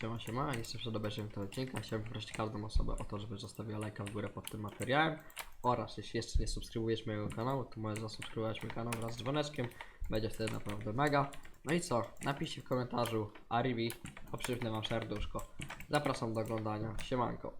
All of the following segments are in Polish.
Siema, siema, jestem przed obejrzeniem tego odcinka. Chciałbym prosić każdą osobę o to, żeby zostawiła lajka w górę pod tym materiałem. Oraz jeśli jeszcze nie subskrybujesz mojego kanału, to możesz zasubskrybować mój kanał wraz z dzwoneczkiem. Będzie wtedy naprawdę mega. No i co? Napiszcie w komentarzu Aribi, obszywne wam serduszko. Zapraszam do oglądania. Siemanko.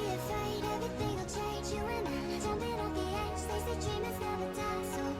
be afraid, everything will change. You and I, jumping off the edge, they say dreamers never die, so